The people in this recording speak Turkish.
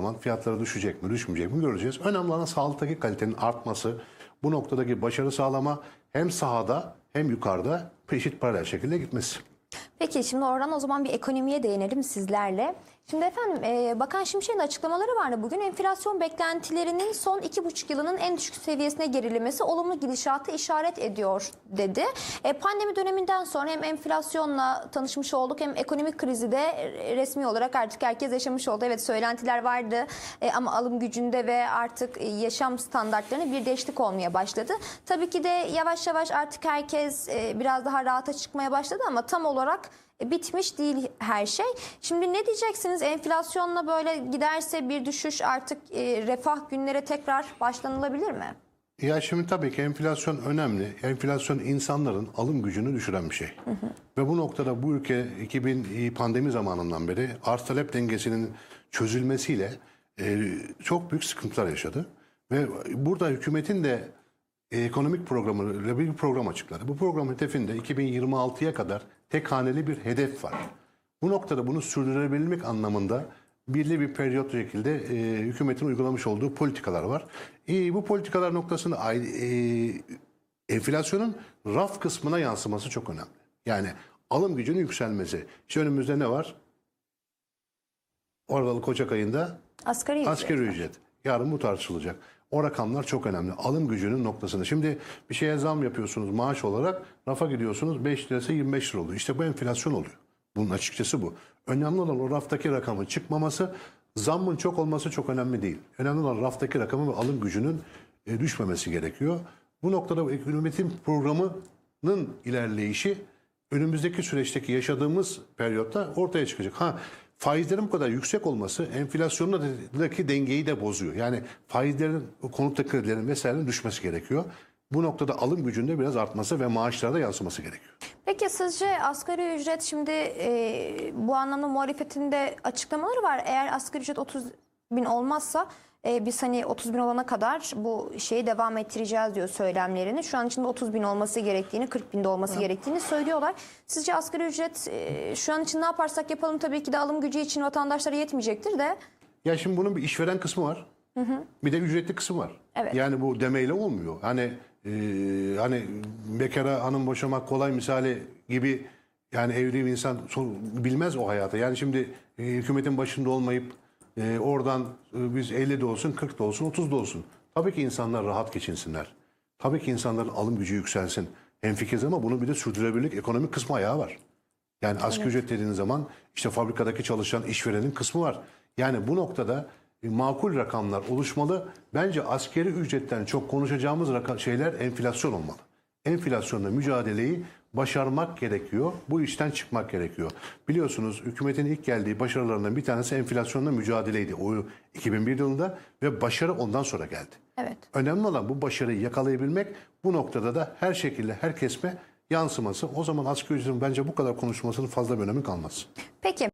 zaman fiyatları düşecek mi, düşmeyecek mi göreceğiz. Önemli olan sağlıktaki kalitenin artması, bu noktadaki başarı sağlama hem sahada hem yukarıda peşit paralel şekilde gitmesi. Peki şimdi oradan o zaman bir ekonomiye değinelim sizlerle. Şimdi efendim e, Bakan Şimşek'in açıklamaları vardı bugün. Enflasyon beklentilerinin son iki buçuk yılının en düşük seviyesine gerilemesi olumlu gidişatı işaret ediyor dedi. E, pandemi döneminden sonra hem enflasyonla tanışmış olduk hem ekonomik krizi de resmi olarak artık herkes yaşamış oldu. Evet söylentiler vardı e, ama alım gücünde ve artık yaşam standartlarına bir değişiklik olmaya başladı. Tabii ki de yavaş yavaş artık herkes e, biraz daha rahata çıkmaya başladı ama tam olarak e, bitmiş değil her şey. Şimdi ne diyeceksiniz? Enflasyonla böyle giderse bir düşüş artık e, refah günlere tekrar başlanılabilir mi? Ya şimdi tabii ki enflasyon önemli. Enflasyon insanların alım gücünü düşüren bir şey. Ve bu noktada bu ülke 2000 pandemi zamanından beri arz talep dengesinin çözülmesiyle e, çok büyük sıkıntılar yaşadı. Ve burada hükümetin de e, ekonomik programı bir program açıkladı. Bu program hedefinde 2026'ya kadar tek haneli bir hedef var. Bu noktada bunu sürdürebilmek anlamında belli bir periyot şekilde e, hükümetin uygulamış olduğu politikalar var. E, bu politikalar noktasında e, enflasyonun raf kısmına yansıması çok önemli. Yani alım gücünün yükselmesi. İşte önümüzde ne var? Oralık Ocak ayında Asgari ücret. Asgari ücret. Yarın bu tartışılacak. O rakamlar çok önemli. Alım gücünün noktasında. Şimdi bir şeye zam yapıyorsunuz maaş olarak. Rafa gidiyorsunuz 5 lirası 25 lira oluyor. İşte bu enflasyon oluyor. Bunun açıkçası bu. Önemli olan o raftaki rakamın çıkmaması, zammın çok olması çok önemli değil. Önemli olan raftaki rakamın ve alım gücünün e, düşmemesi gerekiyor. Bu noktada hükümetin programının ilerleyişi önümüzdeki süreçteki yaşadığımız periyotta ortaya çıkacak. Ha faizlerin bu kadar yüksek olması enflasyondaki dengeyi de bozuyor. Yani faizlerin, konut kredilerin vesairenin düşmesi gerekiyor. Bu noktada alım gücünde biraz artması ve maaşlara da yansıması gerekiyor. Peki sizce asgari ücret şimdi e, bu anlamda muhalefetinde açıklamaları var. Eğer asgari ücret 30 bin olmazsa e, biz hani 30 bin olana kadar bu şeyi devam ettireceğiz diyor söylemlerini. Şu an içinde 30 bin olması gerektiğini, 40 binde olması gerektiğini söylüyorlar. Sizce asgari ücret e, şu an için ne yaparsak yapalım tabii ki de alım gücü için vatandaşlara yetmeyecektir de. Ya şimdi bunun bir işveren kısmı var. Bir de ücretli kısmı var. Evet. Yani bu demeyle olmuyor. Hani e, hani bekara hanım boşamak kolay misali gibi yani evli bir insan bilmez o hayata. Yani şimdi e, hükümetin başında olmayıp e, oradan e, biz 50 de olsun, 40 da olsun, 30 da olsun. Tabii ki insanlar rahat geçinsinler. Tabii ki insanların alım gücü yükselsin. Hemfikiriz ama bunun bir de sürdürülebilirlik ekonomik kısmı ayağı var. Yani asgari ücret dediğiniz zaman işte fabrikadaki çalışan işverenin kısmı var. Yani bu noktada e, makul rakamlar oluşmalı. Bence askeri ücretten çok konuşacağımız şeyler enflasyon olmalı. Enflasyonla mücadeleyi başarmak gerekiyor. Bu işten çıkmak gerekiyor. Biliyorsunuz hükümetin ilk geldiği başarılarından bir tanesi enflasyonla mücadeleydi. O 2001 yılında ve başarı ondan sonra geldi. Evet. Önemli olan bu başarıyı yakalayabilmek. Bu noktada da her şekilde her kesme yansıması. O zaman asgari ücretin bence bu kadar konuşmasının fazla bir önemi kalmaz. Peki